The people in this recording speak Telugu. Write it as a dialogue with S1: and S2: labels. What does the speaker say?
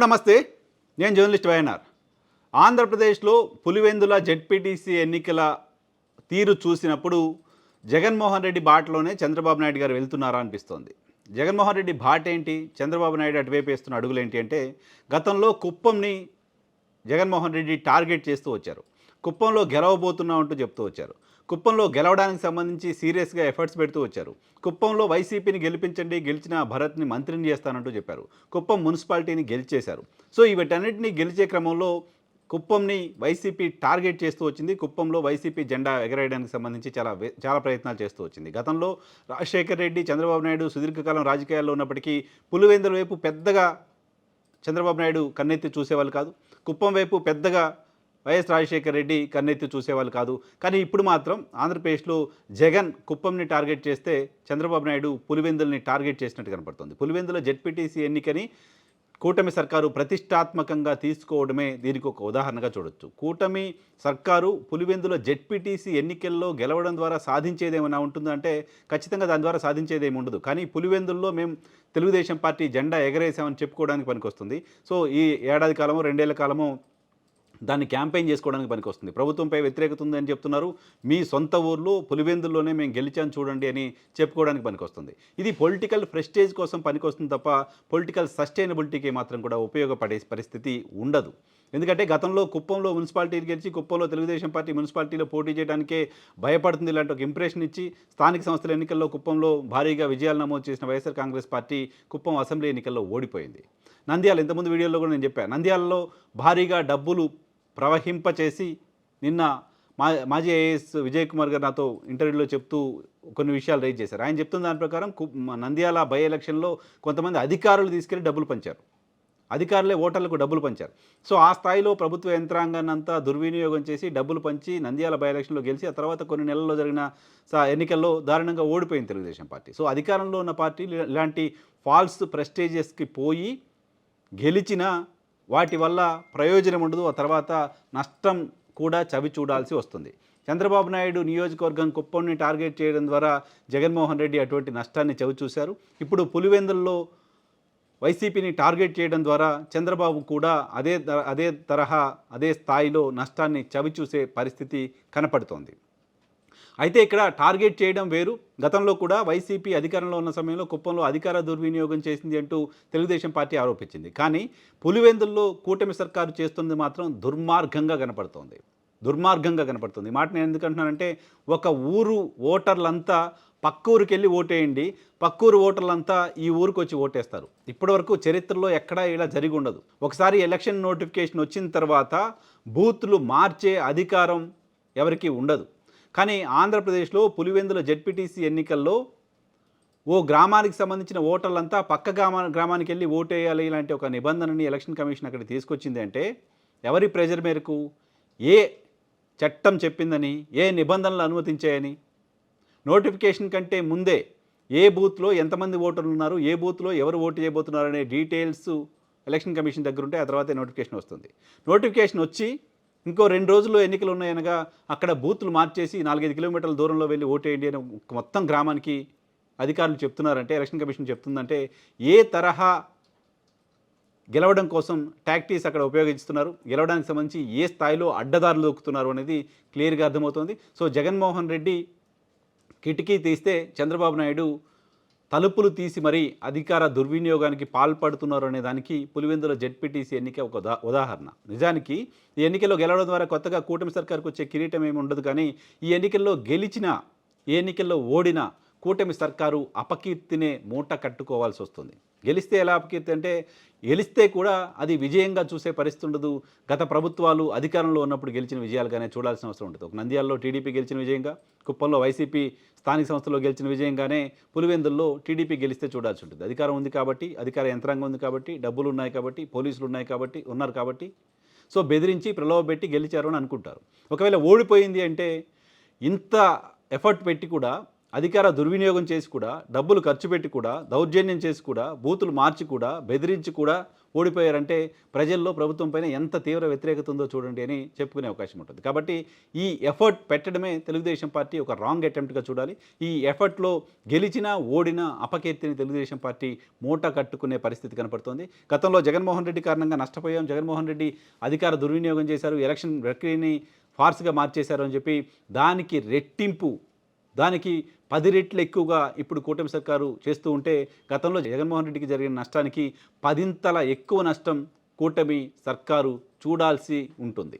S1: హలో నమస్తే నేను జర్నలిస్ట్ వైఎన్ఆర్. ఆంధ్రప్రదేశ్లో పులివెందుల జెడ్పీటీసీ ఎన్నికల తీరు చూసినప్పుడు జగన్మోహన్ రెడ్డి బాటలోనే చంద్రబాబు నాయుడు గారు వెళ్తున్నారా అనిపిస్తోంది. జగన్మోహన్ రెడ్డి బాట ఏంటి? చంద్రబాబు నాయుడు అటువైపు వేస్తున్న అడుగులు ఏంటి అంటే గతంలో కుప్పంని జగన్మోహన్ రెడ్డి టార్గెట్ చేస్తూ వచ్చారు. కుప్పంలో గెలవబోతున్నాం అంటూ చెప్తూ వచ్చారు. కుప్పంలో గెలవడానికి సంబంధించి సీరియస్గా ఎఫర్ట్స్ పెడుతూ వచ్చారు. కుప్పంలో వైసీపీని గెలిపించండి గెలిచిన భరత్ని మంత్రిని చేస్తానంటూ చెప్పారు. కుప్పం మున్సిపాలిటీని గెలిచేశారు. సో వీటన్నిటిని గెలిచే క్రమంలో కుప్పంని వైసీపీ టార్గెట్ చేస్తూ వచ్చింది. కుప్పంలో వైసీపీ జెండా ఎగరేయడానికి సంబంధించి చాలా చాలా ప్రయత్నాలు చేస్తూ వచ్చింది. గతంలో రాజశేఖర్ రెడ్డి చంద్రబాబు నాయుడు సుదీర్ఘకాలం రాజకీయాల్లో ఉన్నప్పటికీ పులివెందుల వైపు పెద్దగా చంద్రబాబు నాయుడు కన్నెత్తి చూసేవాళ్ళు కాదు. కుప్పం వైపు పెద్దగా వైఎస్ రాజశేఖర్ రెడ్డి కన్నెత్తి చూసేవాళ్ళు కాదు. కానీ ఇప్పుడు మాత్రం ఆంధ్రప్రదేశ్లో జగన్ కుప్పంని టార్గెట్ చేస్తే చంద్రబాబు నాయుడు పులివెందుల్ని టార్గెట్ చేసినట్టు కనపడుతుంది. పులివెందుల జెడ్పీటీసీ ఎన్నికని కూటమి సర్కారు ప్రతిష్టాత్మకంగా తీసుకోవడమే దీనికి ఒక ఉదాహరణగా చూడొచ్చు. కూటమి సర్కారు పులివెందుల జెడ్పీటీసీ ఎన్నికల్లో గెలవడం ద్వారా సాధించేదేమైనా ఉంటుందంటే ఖచ్చితంగా దాని ద్వారా సాధించేదేమి ఉండదు. కానీ పులివెందుల్లో మేము తెలుగుదేశం పార్టీ జెండా ఎగరేసామని చెప్పుకోవడానికి పనికొస్తుంది. సో ఈ ఏడాది కాలము రెండేళ్ళ కాలము దాన్ని క్యాంపెయిన్ చేసుకోవడానికి పనికొస్తుంది. ప్రభుత్వంపై వ్యతిరేకత ఉందని చెప్తున్నారు. మీ సొంత ఊర్లో పులివెందుల్లోనే మేము గెలిచాను చూడండి అని చెప్పుకోవడానికి పనికొస్తుంది. ఇది పొలిటికల్ ప్రెస్టేజ్ కోసం పనికొస్తుంది తప్ప పొలిటికల్ సస్టైనబిలిటీకి మాత్రం కూడా ఉపయోగపడే పరిస్థితి ఉండదు. ఎందుకంటే గతంలో కుప్పంలో మున్సిపాలిటీని గెలిచి కుప్పంలో తెలుగుదేశం పార్టీ మున్సిపాలిటీలో పోటీ చేయడానికే భయపడుతుంది ఇలాంటి ఒక ఇంప్రెషన్ ఇచ్చి స్థానిక సంస్థల ఎన్నికల్లో కుప్పంలో భారీగా విజయాలు నమోదు చేసిన వైఎస్ఆర్ కాంగ్రెస్ పార్టీ కుప్పం అసెంబ్లీ ఎన్నికల్లో ఓడిపోయింది. నంద్యాల ఇంతకుముందు వీడియోలో కూడా నేను చెప్పాను నంద్యాలలో భారీగా డబ్బులు ప్రవహింపచేసి నిన్న మా మాజీ ఐఏఎస్ విజయ్ కుమార్ గారు నాతో ఇంటర్వ్యూలో చెప్తూ కొన్ని విషయాలు రైజ్ చేశారు. ఆయన చెప్తున్న దాని ప్రకారం కు- నంద్యాల బై ఎలక్షన్లో కొంతమంది అధికారులు తీసుకెళ్ళి డబ్బులు పంచారు. అధికారులే ఓటర్లకు డబ్బులు పంచారు. సో ఆ స్థాయిలో ప్రభుత్వ యంత్రాంగాన్నంతా దుర్వినియోగం చేసి డబ్బులు పంచి నంద్యాల బై ఎలక్షన్లో గెలిచి ఆ తర్వాత కొన్ని నెలల్లో జరిగిన స- ఎన్నికల్లో దారుణంగా ఓడిపోయింది తెలుగుదేశం పార్టీ. సో అధికారంలో ఉన్న పార్టీ ఇలాంటి ఫాల్స్ ప్రెస్టేజెస్కి పోయి గెలిచిన వాటి వల్ల ప్రయోజనం ఉండదు. ఆ తర్వాత నష్టం కూడా చవి చూడాల్సి వస్తుంది. చంద్రబాబు నాయుడు నియోజకవర్గం కుప్పంని టార్గెట్ చేయడం ద్వారా జగన్మోహన్ రెడ్డి అటువంటి నష్టాన్ని చవి చూశారు. ఇప్పుడు పులివెందుల్లో వైసీపీని టార్గెట్ చేయడం ద్వారా చంద్రబాబు కూడా అదే త- అదే తరహా అదే స్థాయిలో నష్టాన్ని చవిచూసే పరిస్థితి కనపడుతోంది. అయితే ఇక్కడ టార్గెట్ చేయడం వేరు. గతంలో కూడా వైసీపీ అధికారంలో ఉన్న సమయంలో కుప్పంలో అధికార దుర్వినియోగం చేసింది అంటూ తెలుగుదేశం పార్టీ ఆరోపించింది. కానీ పులివెందుల్లో కూటమి సర్కారు చేస్తున్నది మాత్రం దుర్మార్గంగా కనపడుతోంది. దుర్మార్గంగా కనపడుతుంది. మాట నేను ఎందుకంటున్నానంటే ఒక ఊరు ఓటర్లంతా పక్క ఊరికి వెళ్ళి ఓటేయండి. పక్కూరు ఓటర్లంతా ఈ ఊరికి వచ్చి ఓటేస్తారు. ఇప్పటివరకు చరిత్రలో ఎక్కడా ఇలా జరిగి ఉండదు. ఒకసారి ఎలక్షన్ నోటిఫికేషన్ వచ్చిన తర్వాత బూత్లు మార్చే అధికారం ఎవరికీ ఉండదు. కానీ ఆంధ్రప్రదేశ్లో పులివెందుల జెడ్పీటీసీ ఎన్నికల్లో ఓ గ్రామానికి సంబంధించిన ఓటర్లంతా పక్క గ్రామా గ్రామానికి వెళ్ళి ఓటేయాలి ఇలాంటి ఒక నిబంధనని ఎలక్షన్ కమిషన్ అక్కడ తీసుకొచ్చింది అంటే ఎవరి ప్రెజర్ మేరకు ఏ చట్టం చెప్పిందని ఏ నిబంధనలు అనుమతించాయని? నోటిఫికేషన్ కంటే ముందే ఏ బూత్లో ఎంతమంది ఓటర్లు ఉన్నారు ఏ బూత్లో ఎవరు ఓటు చేయబోతున్నారు అనే డీటెయిల్స్ ఎలక్షన్ కమిషన్ దగ్గర ఉంటే ఆ తర్వాతే నోటిఫికేషన్ వస్తుంది. నోటిఫికేషన్ వచ్చి ఇంకో రెండు రోజుల్లో ఎన్నికలు ఉన్నాయనగా అక్కడ బూత్లు మార్చేసి నాలుగైదు కిలోమీటర్ల దూరంలో వెళ్ళి ఓటేయండి అని మొత్తం గ్రామానికి అధికారులు చెప్తున్నారంటే ఎలక్షన్ కమిషన్ చెప్తుందంటే ఏ తరహా గెలవడం కోసం టాక్టీస్ అక్కడ ఉపయోగిస్తున్నారు గెలవడానికి సంబంధించి ఏ స్థాయిలో అడ్డదారులు దొక్కుతున్నారు అనేది క్లియర్గా అర్థమవుతుంది. సో జగన్మోహన్ రెడ్డి కిటికీ తీస్తే చంద్రబాబు నాయుడు తలుపులు తీసి మరీ అధికార దుర్వినియోగానికి పాల్పడుతున్నారు అనే దానికి పులివెందుల జెడ్పీటీసీ ఎన్నిక ఒక ఉదాహరణ. నిజానికి ఈ ఎన్నికల్లో గెలవడం ద్వారా కొత్తగా కూటమి సర్కార్కు వచ్చే కిరీటం ఏమి ఉండదు కానీ ఈ ఎన్నికల్లో గెలిచిన ఈ ఎన్నికల్లో ఓడిన కూటమి సర్కారు అపకీర్తినే మూట కట్టుకోవాల్సి వస్తుంది. గెలిస్తే ఎలా అపకీర్తి అంటే గెలిస్తే కూడా అది విజయంగా చూసే పరిస్థితి ఉండదు. గత ప్రభుత్వాలు అధికారంలో ఉన్నప్పుడు గెలిచిన విజయాలుగానే చూడాల్సిన అవసరం ఉంటుంది ఒక నంద్యాలలో టీడీపీ గెలిచిన విజయంగా కుప్పంలో వైసీపీ స్థానిక సంస్థలో గెలిచిన విజయంగానే పులివెందుల్లో టీడీపీ గెలిస్తే చూడాల్సి ఉంటుంది. అధికారం ఉంది కాబట్టి అధికార యంత్రాంగం ఉంది కాబట్టి డబ్బులు ఉన్నాయి కాబట్టి పోలీసులు ఉన్నాయి కాబట్టి ఉన్నారు కాబట్టి. సో బెదిరించి ప్రలోభపెట్టి గెలిచారు అని అనుకుంటారు. ఒకవేళ ఓడిపోయింది అంటే ఇంత ఎఫర్ట్ పెట్టి కూడా అధికార దుర్వినియోగం చేసి కూడా డబ్బులు ఖర్చు పెట్టి కూడా దౌర్జన్యం చేసి కూడా బూతులు మార్చి కూడా బెదిరించి కూడా ఓడిపోయారంటే ప్రజల్లో ప్రభుత్వం పైన ఎంత తీవ్ర వ్యతిరేకత ఉందో చూడండి అని చెప్పుకునే అవకాశం ఉంటుంది. కాబట్టి ఈ ఎఫర్ట్ పెట్టడమే తెలుగుదేశం పార్టీ ఒక రాంగ్ అటెంప్ట్గా చూడాలి. ఈ ఎఫర్ట్లో గెలిచినా ఓడినా అపకీర్తిని తెలుగుదేశం పార్టీ మూట కట్టుకునే పరిస్థితి కనపడుతోంది. గతంలో జగన్మోహన్ రెడ్డి కారణంగా నష్టపోయాం. జగన్మోహన్ రెడ్డి అధికార దుర్వినియోగం చేశారు. ఎలక్షన్ ప్రక్రియని ఫార్స్గా మార్చేశారు అని చెప్పి దానికి రెట్టింపు దానికి పది రెట్లు ఎక్కువగా ఇప్పుడు కూటమి సర్కారు చేస్తూ ఉంటే గతంలో జగన్మోహన్ రెడ్డికి జరిగిన నష్టానికి పదింతల ఎక్కువ నష్టం కూటమి సర్కారు చూడాల్సి ఉంటుంది.